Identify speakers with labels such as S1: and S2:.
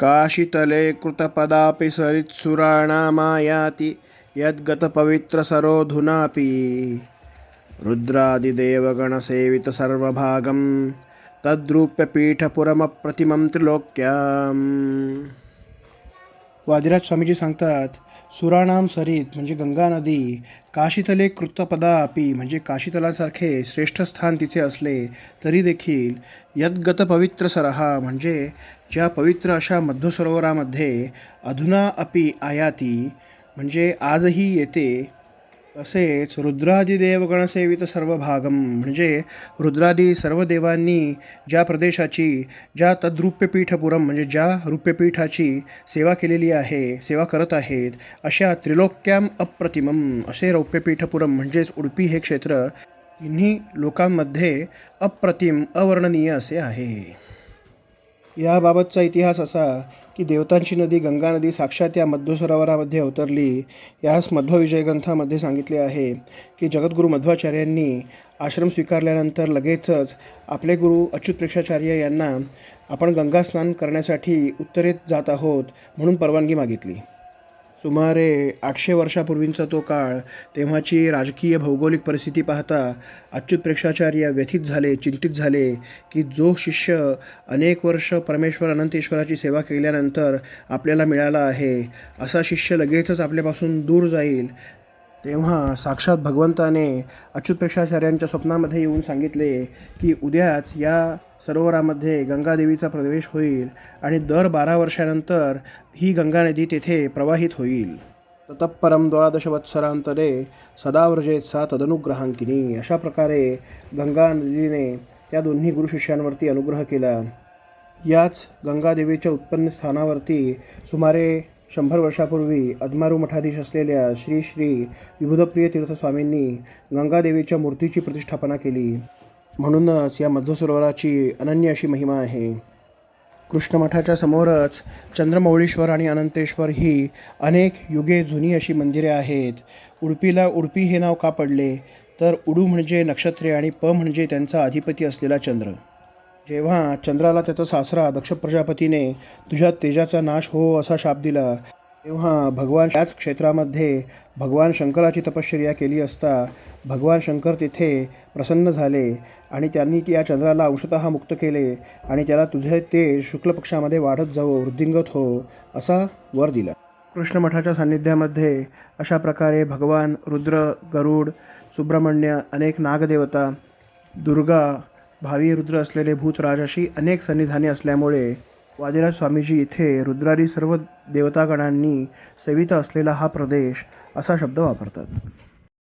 S1: काशितले कृतपदापि सरित्सुराणामायाति यद्गतपवित्रसरोऽधुनापि रुद्रादिदेवगणसेवितसर्वभागं तद्रूप्यपीठपुरमप्रतिमं त्रिलोक्याम्। वादिराज स्वामीजी सांगतात सुराणाम सरित म्हणजे गंगा नदी काशीतले कृतपदापी म्हणजे काशीतलासारखे श्रेष्ठ स्थान तिचे असले तरी देखील यद्गत पवित्र सरहा म्हणजे ज्या पवित्र अशा मध्वसरोवरामध्ये अधुना अपि आयाती म्हणजे आजही येते तसेच रुद्रादिदेवगणसेवित सर्व भागम म्हणजे रुद्रादी सर्व देवांनी ज्या प्रदेशाची ज्या तद्रूप्यपीठपुरम म्हणजे ज्या रूप्यपीठाची सेवा केलेली आहे सेवा करत आहेत अशा त्रिलोक्याम अप्रतिमम असे रौप्यपीठपुरम म्हणजेच उडपी हे क्षेत्र तिन्ही लोकांमध्ये अप्रतिम अवर्णनीय असे आहे. याबाबतचा इतिहास असा की देवतांची नदी गंगा नदी साक्षात या मध्व सरोवरामध्ये अवतरली. यास मध्वविजय ग्रंथामध्ये सांगितले आहे की जगद्गुरू मध्वाचार्यांनी आश्रम स्वीकारल्यानंतर लगेचच आपले गुरु अच्युत प्रेक्षाचार्य यांना आपण गंगा स्नान करण्यासाठी उत्तरेत जात आहोत म्हणून परवानगी मागितली. सुमारे आठशे वर्षापूर्वींचा तो काळ तेव्हाची राजकीय भौगोलिक परिस्थिती पाहता अच्युत प्रेक्षाचार्य व्यथित झाले चिंतित झाले की जो शिष्य अनेक वर्ष परमेश्वर अनंतेश्वराची सेवा केल्यानंतर आपल्याला मिळाला आहे असा शिष्य लगेचच आपल्यापासून दूर जाईल. तेव्हा साक्षात भगवंताने अच्युत प्रेक्षाचार्यांच्या स्वप्नामध्ये येऊन सांगितले की उद्याच या सरोवरामध्ये गंगादेवीचा प्रवेश होईल आणि दर बारा वर्षानंतर ही गंगा नदी तेथे प्रवाहित होईल. ततपरम द्वादशवत्सरांतरे सदा सा तदनुग्रहांकिनी अशा प्रकारे गंगा नदीने त्या दोन्ही गुरुशिष्यांवरती अनुग्रह केला. याच गंगादेवीच्या उत्पन्न स्थानावरती सुमारे शंभर वर्षापूर्वी अदमारू मठाधीश असलेल्या श्री श्री विबुधप्रिय तीर्थस्वामींनी गंगादेवीच्या मूर्तीची प्रतिष्ठापना केली. म्हणूनच या मधुसरोवराची अनन्य अशी महिमा आहे. कृष्णमठाच्या समोरच चंद्रमौळीश्वर आणि अनंतेश्वर ही अनेक युगे जुनी अशी मंदिरे आहेत. उडपीला उडपी हे नाव का पडले? तर उडू म्हणजे नक्षत्रे आणि प म्हणजे त्यांचा अधिपती असलेला चंद्र. जेव्हा चंद्राला त्याचा सासरा दक्ष प्रजापतीने तुझ्या तेजाचा नाश हो असा शाप दिला तेव्हा भगवान त्याच क्षेत्रामध्ये भगवान शंकराची तपश्चर्या केली असता भगवान शंकर तिथे प्रसन्न झाले आणि त्यांनी या चंद्राला अंशतः मुक्त केले आणि त्याला तुझे ते शुक्ल पक्षामध्ये वाढत जावो वृद्धिंगत हो असा वर दिला. कृष्ण मठाच्या सान्निध्यामध्ये अशा प्रकारे भगवान रुद्र गरुड सुब्रह्मण्य अनेक नागदेवता दुर्गा भावी रुद्र असलेले भूतराज अशी अनेक सन्निधाने असल्यामुळे वादिराज स्वामीजी इथे रुद्रारी सर्व देवतागणांनी सेवित असलेला हा प्रदेश असा शब्द वापरतात.